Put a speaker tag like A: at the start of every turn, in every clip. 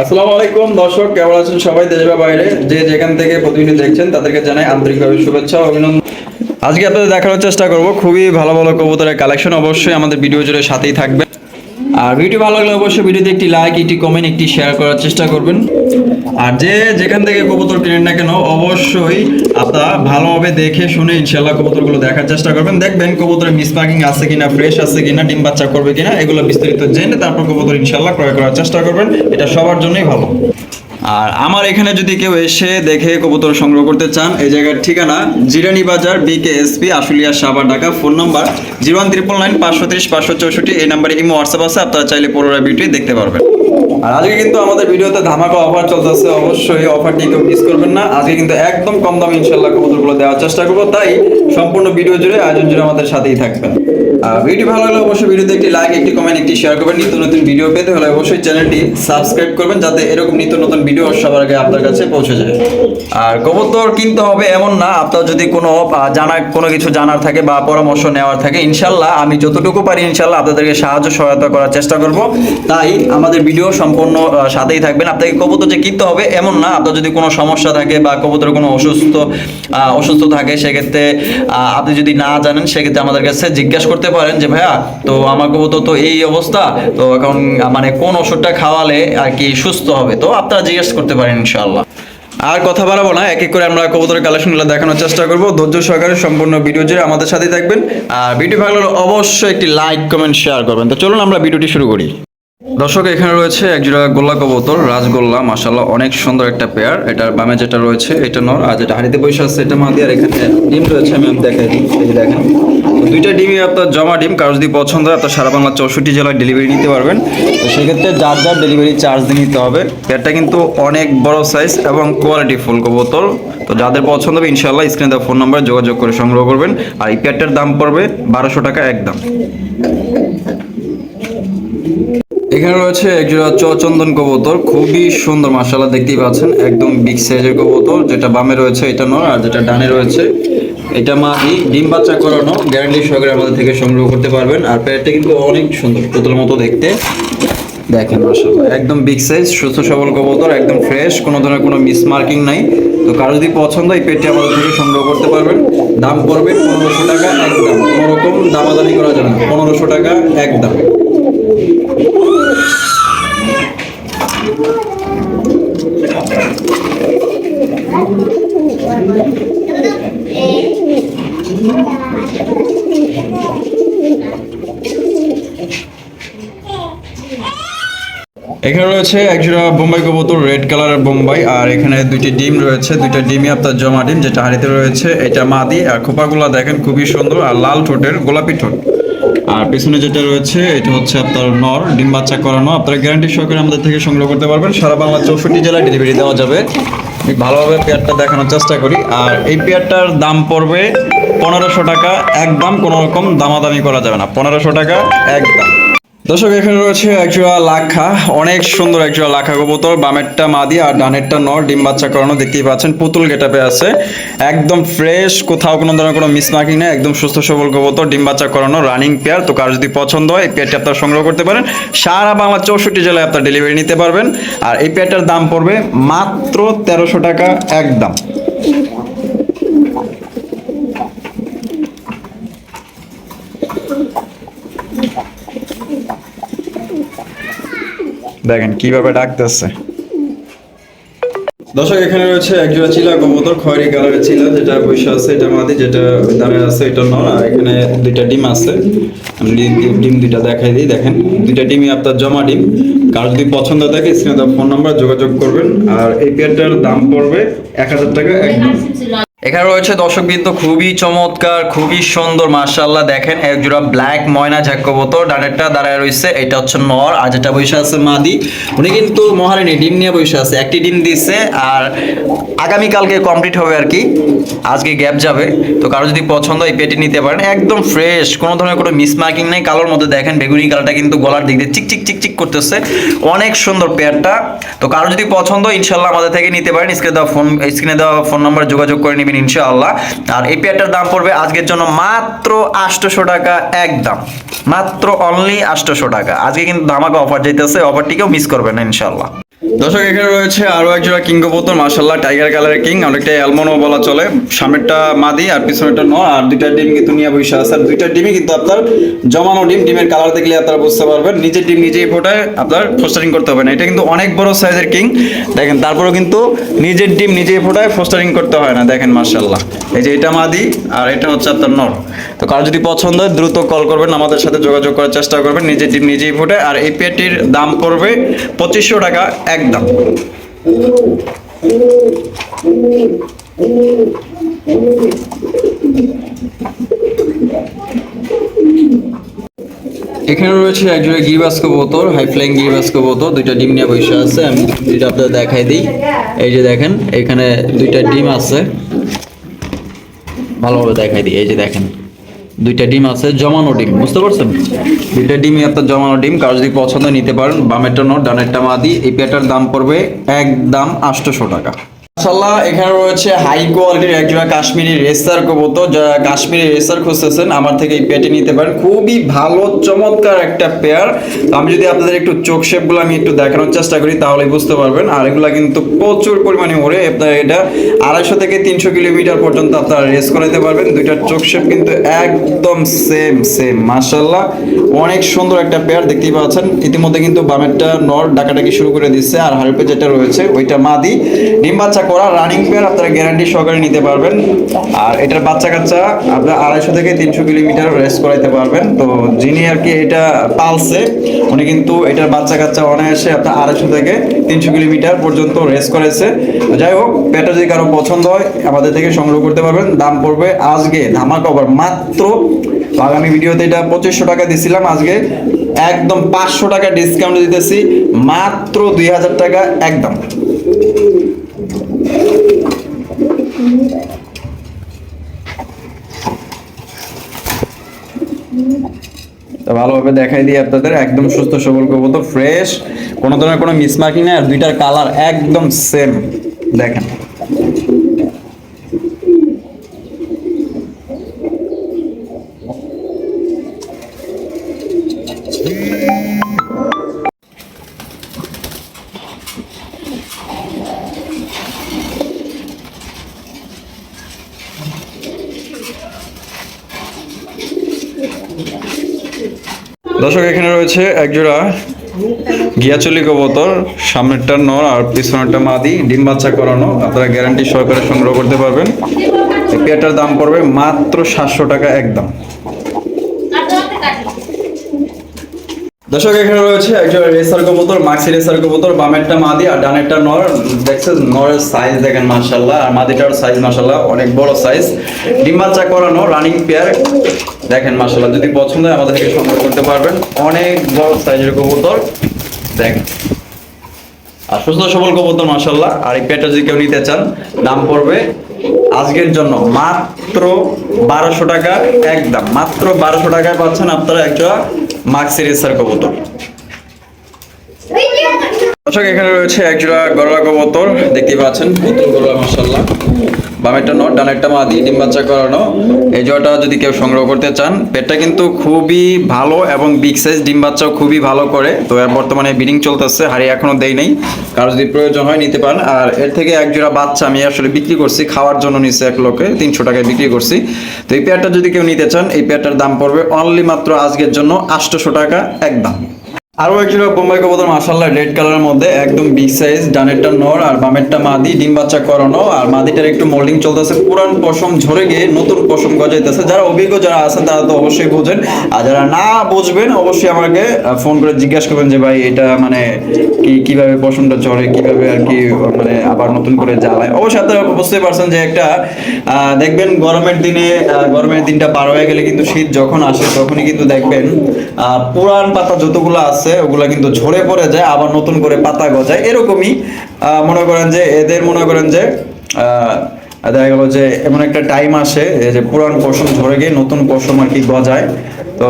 A: আসসালামু আলাইকুম, দর্শক, কেমন আছেন সবাই? দেশ বা বাইরে যে যেখান থেকে প্রতিদিন দেখছেন, তাদেরকে জানাই আন্তরিকভাবে শুভেচ্ছা অভিনন্দন। আজকে আপনাদের দেখানোর চেষ্টা করব। খুবই ভালো ভালো কবুতরের কালেকশন অবশ্যই আমাদের ভিডিও জুড়ে সাথেই থাকবে আর ভিডিও ভালো লাগলে অবশ্যই ভিডিওতে একটি লাইক একটি কমেন্ট একটি শেয়ার করার চেষ্টা করবেন। আর যে যেখান থেকে কবুতর কিনেন না কেন, অবশ্যই আপনারা ভালোভাবে দেখে শুনে ইনশাল্লাহ কবুতরগুলো দেখার চেষ্টা করবেন। দেখবেন কবুতরের মিস পাকিং আছে কিনা ফ্রেশ আছে কিনা, ডিম বাচ্চা করবে কিনা, এগুলো বিস্তারিত জেনে তারপর কবুতর ইনশাল্লাহ ক্রয় করার চেষ্টা করবেন। এটা সবার জন্যই ভালো। আর আমার এখানে যদি কেউ এসে দেখে কবুতর সংগ্রহ করতে চান, এই জায়গার ঠিকানা জিরানি বাজার BK SP Ashulia Savar Dhaka, phone number zero one triple nine পাঁচশো ত্রিশ পাঁচশো চৌষট্টি, এই নাম্বারে ইমো, হোয়াটসঅ্যাপ আছে, আপনারা চাইলে পুরোটা ভিডিও দেখতে পারবেন। আর আজকে কিন্তু আমাদের ভিডিওতে ধামাকা অফার চলতেছে, অবশ্যই অফারটি কেউ মিস করবেন না। আজকে কিন্তু একদম কম দামে ইনশাল্লাহ কবুতরগুলো দেওয়ার চেষ্টা করব, তাই সম্পূর্ণ ভিডিও জুড়ে আয়োজন জুড়ে আমাদের সাথেই থাকবেন। ভিডিও ভালো লাগলে অবশ্যই ভিডিওতে একটি লাইক একটি কমেন্ট একটি শেয়ার করবেন। নিত্য নতুন ভিডিও পেতে হলে অবশ্যই চ্যানেলটি সাবস্ক্রাইব করবেন যাতে এরকম নিত্য নতুন ভিডিও সবার আগে আপনার কাছে পৌঁছে যায়। আর কবুতর কিনতে হবে এমন না, আপনার যদি কোনো জানা কোনো কিছু জানার থাকে বা পরামর্শ নেওয়ার থাকে, ইনশাল্লাহ আমি যতটুকু পারি ইনশাল্লাহ আপনাদেরকে সাহায্য, সহায়তা করার চেষ্টা করব। তাই আমাদের ভিডিও সম্পূর্ণ সাথেই থাকবেন। আপনাকে কবুতর যে কিনতে হবে এমন না, আপনার যদি কোনো সমস্যা থাকে বা কবুতরের কোনো অসুস্থ অসুস্থ থাকে, সেক্ষেত্রে আপনি যদি না জানেন, সেক্ষেত্রে আমাদের কাছে জিজ্ঞাসা করতে পারেন যে, ভাইয়া, তো আমার কবুতর তো এই অবস্থা, তো এখন মানে কোন ওষুধটা খাওয়ালে আর কি সুস্থ হবে? তো আপনারা জিজ্ঞেস করতে পারেন ইনশাআল্লাহ। আর কথা বাড়াবো না, এক এক করে আমরা কবুতরের কালেকশনগুলো দেখানোর চেষ্টা করব। ধৈর্য সহকারে সম্পূর্ণ ভিডিও জুড়ে আমাদের সাথেই থাকবেন। আর ভিডিও ভালো অবশ্যই একটি লাইক, কমেন্ট শেয়ার করবেন। তো চলুন আমরা ভিডিওটি শুরু করি। দর্শক, এখানে রয়েছে একজোড়া গোল্লা কবুতর রাজগোল্লা মাশাল্লাহ অনেক সুন্দর একটা পেয়ার এটার বামে যেটা রয়েছে, এটা নর, আর যেটা হাড়িতে বসে আছে, এটা মাদি, আর এখানে ডিম রয়েছে, আমি দেখাই এই যে দেখেন। দুইটা ডিমই আপনার জমা ডিম, কারও যদি পছন্দ হয়, আপনার সারা বাংলা চৌষট্টি জেলায় ডেলিভারি নিতে পারবেন। তো সেক্ষেত্রে যার যার ডেলিভারি চার্জ দিয়ে নিতে হবে পেয়ারটা কিন্তু অনেক বড় সাইজ এবং কোয়ালিটি ফুল কবুতর। তো যাদের পছন্দ হবে ইনশাল্লাহ স্ক্রিনে দেওয়া ফোন নাম্বার যোগাযোগ করে সংগ্রহ করবেন। আর এই পেয়ারটার দাম পড়বে বারোশো টাকা একদম। এখানে রয়েছে একজোড়া চচন্দন কবুতর, খুবই সুন্দর মাসাল্লাহ দেখতেই পাচ্ছেন, একদম বিগ সাইজের কবুতর, যেটা বামে রয়েছে, এটা নয় আর যেটা ডানে রয়েছে, এটা মাদি, ডিম বাচ্চা করানো গ্যারান্টি সহকারে আমাদের থেকে সংগ্রহ করতে পারবেন, আর প্যাডটা কিন্তু অনেক সুন্দর, পুতুলের মতো দেখতে। দেখেন মাসাল্লাহ একদম বিগ সাইজ সুস্থ, সবল কবুতর, একদম ফ্রেশ কোনো ধরনের কোনো মিস মার্কিং নাই। তো কারও যদি পছন্দ এই পেটটি আমাদের থেকে সংগ্রহ করতে পারবেন। দাম পড়বে পনেরোশো টাকা একদম, কোনো রকম দামাদামি করা যাবে না, পনেরোশো টাকা একদম। এখানে রয়েছে একজোড়া বোম্বাই কবুতর রেড কালারের বোম্বাই, আর এখানে দুইটি ডিম রয়েছে, দুইটা ডিমই আপনার জমা ডিম, যেটা হাড়িতে রয়েছে, এটা মাদি আর খোপাগুলো দেখেন খুবই সুন্দর, আর লাল ঠোঁটের গোলাপি ঠোঁট। আর পেছনে যেটা রয়েছে, এটা হচ্ছে আপনার নর, ডিম বাচ্চা করানো। আপনারা গ্যারান্টি সহকারে আমাদের থেকে সংগ্রহ করতে পারবেন। সারা বাংলা চৌষট্টি জেলায় ডেলিভারি দেওয়া যাবে। ভালোভাবে পেয়ারটা দেখানোর চেষ্টা করি। আর এই পেয়ারটার দাম পড়বে পনেরোশো টাকা। একদম কোনো রকম দামাদামি করা যাবে না। পনেরোশো টাকা, একদম। দর্শক, এখানে রয়েছে একজোড়া লাখা অনেক সুন্দর একজোড়া লাখা কবুতর। বামেরটা মাদি আর ডানেরটা নর। ডিম বাচ্চা করানো দেখতেই পাচ্ছেন। পুতুল গেটাপে আছে। একদম ফ্রেশ কোথাও কোনো ধরনের কোনো মিসমার্কিং নেই। একদম সুস্থ সবল কবুতর। ডিম বাচ্চা করানো রানিং পেয়ার তো কারও যদি পছন্দ হয়, এই পেয়ারটি আপনারা সংগ্রহ করতে পারেন। সারা বাংলা চৌষট্টি জেলায় আপনার ডেলিভারি নিতে পারবেন। আর এই পেয়ারটার দাম পড়বে মাত্র তেরোশো টাকা একদম। দেখেন কীভাবে ডাকতেছে। দর্শক, এখানে রয়েছে একজোড়া চিলা কবুতর, খয়েরি কালারের চিলা, যেটা বসে আছে, এটা মাদি, যেটা দাঁড়ায় আছে, এটা নর, আর এখানে দুইটা ডিম আছে। আমি ডিম দুইটা দেখাই দিই, দেখেন, দুইটা ডিমই আপনার জমা ডিম। কার যদি পছন্দ থাকে স্ক্রিনে ফোন নাম্বার যোগাযোগ করবেন। আর এই পেয়ারটার দাম পড়বে এক হাজার টাকা, একদম। এখানে রয়েছে দর্শক কিন্তু খুবই চমৎকার, খুবই সুন্দর মার্শাল্লাহ দেখেন, এক জোড়া ব্ল্যাক ময়না ঝাক কবুতর ডানেরটা দাঁড়ায় রয়েছে, এটা হচ্ছে নর, আর যেটা বসে আছে মাদি, উনি কিন্তু মহারানী, ডিম নিয়ে বসে আছে। একটি ডিম দিচ্ছে আর আগামীকালকে কমপ্লিট হবে আর কি। আজকে গ্যাপ যাবে, তো কারও যদি পছন্দ এই পেটি নিতে পারেন। একদম ফ্রেশ কোনো ধরনের কোনো মিসমার্কিং নেই। কালোর মধ্যে দেখেন, বেগুনি কালারটা কিন্তু গলার দিক দিয়ে চিক চিক করতেছে। অনেক সুন্দর পেয়ারটা তো কারও যদি পছন্দ ইনশাল্লাহ আমাদের থেকে নিতে পারেন। স্ক্রিনে দেওয়া ফোন স্ক্রিনে দেওয়া ফোন নাম্বার যোগাযোগ করে নেবেন। ইনশাআল্লাহ। আর এই পেয়ারটার দাম পড়বে আজকের জন্য মাত্র আটশোশো টাকা একদম। মাত্র অনলি আটশোশো টাকা। আজকে কিন্তু ধামাকা অফার যেতেছে অফারটিকেও মিস করবেন না ইনশাআল্লাহ। দর্শক, এখানে রয়েছে আরও এক জোড়া কিং কবুতর মার্শাল্লাহ টাইগার কালারের কিং। অনেকটা অ্যালমোনো বলা চলে। সামনেরটা মাদি আর পিছনেরটা ন আর দুইটা ডিম কিন্তু নিয়ে বসে আছে। আর দুইটা ডিমই কিন্তু আপনার জমানো ডিম। ডিমের কালার দেখলে আপনারা বুঝতে পারবেন। নিজের ডিম নিজেই ফোটায় আপনার ফোস্টারিং করতে হবে না। এটা কিন্তু অনেক বড় সাইজের কিং। দেখেন, তারপরেও কিন্তু নিজের ডিম নিজেই ফোটায় ফোস্টারিং করতে হয় না। দেখেন মার্শাল্লাহ এই যে এটা মাদি আর এটা হচ্ছে আপনার নর। তো কারও যদি পছন্দ হয়, দ্রুত কল করবেন, আমাদের সাথে যোগাযোগ করার চেষ্টা করবেন। নিজের ডিম নিজেই ফোটায়। আর এই পেয়ারটির দাম পড়বে পঁচিশশো টাকা। একদম। এখানে রয়েছে একজোড়া গিরিবাস কবুতর হাই ফ্লাইং গিরিবাস কবুতর দুইটা ডিম নিয়ে বসে আছে, আমি দুইটা আপনাদের দেখাই দিই। এই যে দেখেন, এখানে দুইটা ডিম আছে। ভালোভাবে দেখাই দিই, এই যে দেখেন। দুইটা ডিম আছে, জমানো ডিম, বুঝতে পারছেন? দুইটা ডিমই আপনার জমানো ডিম, কারও যদি পছন্দ নিতে পারেন, বামেরটা নোট, ডানেরটা মাদি, এই পেয়াটার দাম পড়বে এক দাম আটশোশো টাকা। মাশাল্লাহ এখানে রয়েছে হাই কোয়ালিটির একজোড়া কাশ্মীরি রেসার কবুতর। যারা কাশ্মীরি রেসার খুঁজতেছেন, আমার থেকে এই পেয়ারটি নিতে পারেন। খুবই ভালো, চমৎকার একটা পেয়ার। আমি যদি আপনাদের একটু চোখ শেপগুলো আমি একটু দেখানোর চেষ্টা করি তাহলে বুঝতে পারবেন। আর এগুলা কিন্তু প্রচুর পরিমাণে ওড়ে। আপনার এটা আড়াইশো থেকে তিনশো কিলোমিটার পর্যন্ত আপনারা রেস করাতে পারবেন। দুইটার চোখ শেপ কিন্তু একদম সেম সেম মাশাল্লাহ অনেক সুন্দর একটা পেয়ার দেখতেই পাচ্ছেন। ইতিমধ্যে কিন্তু বামেরটা নর ডাকাডাকি শুরু করে দিচ্ছে। আর হারপে যেটা রয়েছে, ওইটা মাদি। ডিম করা রানিং পেয়ার আপনারা গ্যারান্টি সহকারে নিতে পারবেন। আর এটার বাচ্চা কাচ্চা আপনার আড়াইশো থেকে তিনশো কিলোমিটার রেস করাইতে পারবেন। তো যিনি আর কি এটা পালছে, উনি কিন্তু এটার বাচ্চা কাচ্চা অনায়াসে আপনার আড়াইশো থেকে তিনশো কিলোমিটার পর্যন্ত রেস করেছে যাই হোক পেয়ারটা যদি কারও পছন্দ হয়, আমাদের থেকে সংগ্রহ করতে পারবেন। দাম পড়বে আজকে ধামাকা অফার মাত্র আগামী ভিডিওতে এটা পঁচিশশো টাকা দিছিলাম আজকে। একদম পাঁচশো টাকা ডিসকাউন্ট দিতেছি, মাত্র দুই হাজার টাকা একদম। ভালোভাবে দেখাই দিই আপনাদের। একদম সুস্থ সবল কবুতর ফ্রেশ কোনো ধরনের কোনো মিসমার্কিং নেই, আর দুইটার কালার একদম সেম দেখেন। দর্শক, এখানে রয়েছে একজোড়া গিয়াচলি কবতর। সামনেরটা নর আর পিছনেরটা মাদি। ডিম বাচ্চা করানো। আপনারা গ্যারান্টি সহকারে সংগ্রহ করতে পারবেন। পেয়ারটার দাম পড়বে মাত্র সাতশো টাকা একদম। দর্শক, এখানে রয়েছে একজন রেসার কবুতর, মাক্সি রেসার কবুতর, বামেরটা মাদি আর ডানেরটা নর। দেখছেন, নরের সাইজ দেখেন মাশাল্লাহ আর মাদিটার সাইজ মাশাল্লাহ অনেক বড় সাইজ ডিম বাচ্চা করানো রানিং পেয়ার দেখেন মাশাল্লাহ যদি পছন্দ হয় আমাদের থেকে সংগ্রহ করতে পারবেন। অনেক বড় সাইজের কবুতর। দেখেন। আর সুস্থ সবল কবুতর মাশাল্লাহ আর এই পেয়ারটা যদি কেউ নিতে চান, দাম পড়বে আজকের জন্য মাত্র বারোশো টাকা, একদম। মাত্র বারোশো টাকায় পাচ্ছেন আপনারা একটা মাক্সি রেসার কবুতর। দর্শক এখানে রয়েছে একজোড়া গরলা কবুতর দেখতে পাচ্ছেন পুতুল গরলা মাসাল্লাহ বামেরটা নট ডানেরটা মাদি, ডিম বাচ্চা করানো। এই জোড়াটা যদি কেউ সংগ্রহ করতে চান, পেটটা কিন্তু খুবই ভালো এবং বিগ সাইজ ডিম বাচ্চাও খুবই ভালো করে। তো এর বর্তমানে বিডিং চলতেছে হাড়ি এখনও দেই নেই। কারও যদি প্রয়োজন হয় নিতে পারেন। আর এর থেকে এক জোড়া বাচ্চা আমি আসলে বিক্রি করছি, খাওয়ার জন্য নিচ্ছে এক লোকে, তিনশো টাকায় বিক্রি করছি। তো এই পেয়ারটা যদি কেউ নিতে চান, এই পেয়ারটার দাম পড়বে অনলি মাত্র আজকের জন্য আটশোশো টাকা, একদম। আরও একজোড়া বোম্বাই কবুতর মাশাল্লাহ রেড কালারের মধ্যে, একদম বিগ সাইজ ডানেরটা নর আর বামেরটা মাদি, ডিম বাচ্চা করানো, আর মাদিটার একটু মোল্ডিং চলতেছে, পুরান পশম ঝরে গিয়ে নতুন পশম গজাইতেছে। যারা অভিজ্ঞ, যারা আছেন, তারা তো অবশ্যই বোঝেন। আর যারা না বুঝবেন, অবশ্যই আমাকে ফোন করে জিজ্ঞাসা করবেন যে, ভাই, এটা মানে কি, কীভাবে পশমটা ঝরে, কীভাবে আর কি মানে আবার নতুন করে জ্বালায়? অবশ্যই আপনারা বুঝতে পারছেন যে একটা দেখবেন গরমের দিনে গরমের দিনটা পার হয়ে গেলে কিন্তু শীত যখন আসে, তখনই কিন্তু দেখবেন পুরান পাতা যতগুলো আছে ওগুলা কিন্তু ঝরে পড়ে যায়, আবার নতুন করে পাতা গজায়। এরকমই মনে করেন যে এদের মনে করেন যে দেখা গেল যে এমন একটা টাইম আসে যে পুরান পশম ঝরে গিয়ে নতুন পশম আর কি গজায়। তো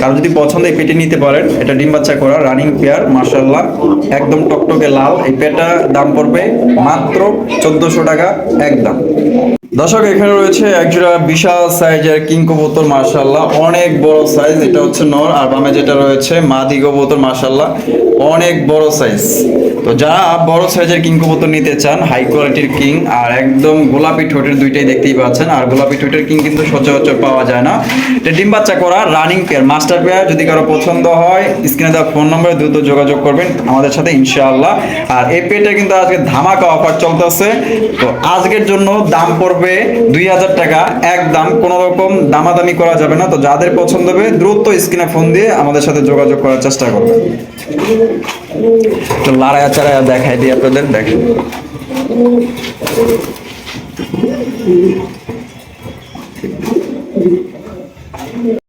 A: কারও যদি পছন্দ এই পেটে নিতে পারেন, এটা ডিম বাচ্চা করা রানিং পেয়ার মার্শাল্লাহ একদম টকটকে লাল, এই পেয়ারটা দাম পড়বে মাত্র চোদ্দশো টাকা, একদম। দর্শক, এখানে রয়েছে একজোড়া বিশাল সাইজের কিং কবুতর মার্শাল্লাহ অনেক বড় সাইজ এটা হচ্ছে নর, আর বামে যেটা রয়েছে মাদি কবুতর মার্শাল্লাহ অনেক বড় সাইজ তো যারা বড় সাইজের কিং কবুতর নিতে চান হাই কোয়ালিটির কিং আর একদম গোলাপি ঠোঁটের দুইটাই দেখতেই পাচ্ছেন, আর গোলাপি ঠোঁটের কিং কিন্তু সচরাচর পাওয়া যায় না। এটা ডিম বাচ্চা করা রানিং পেয়ার মাস্টার পেয়ার যদি কারও পছন্দ হয় স্ক্রিনে দেওয়া ফোন নম্বরে দ্রুত যোগাযোগ করবেন আমাদের সাথে, ইনশাআল্লাহ। আর এই পেয়ারটা কিন্তু আজকে ধামাকা অফার চলতেছে। তো আজকের জন্য দাম পড়বে দুই হাজার টাকা। একদম কোনো রকম দামাদামি করা যাবে না। তো যাদের পছন্দ হবে, দ্রুত স্ক্রিনে ফোন দিয়ে আমাদের সাথে যোগাযোগ করার চেষ্টা করবে। তো লড়াইয়া চাড়ায়া দেখাই দিই আপনাদের, দেখেন।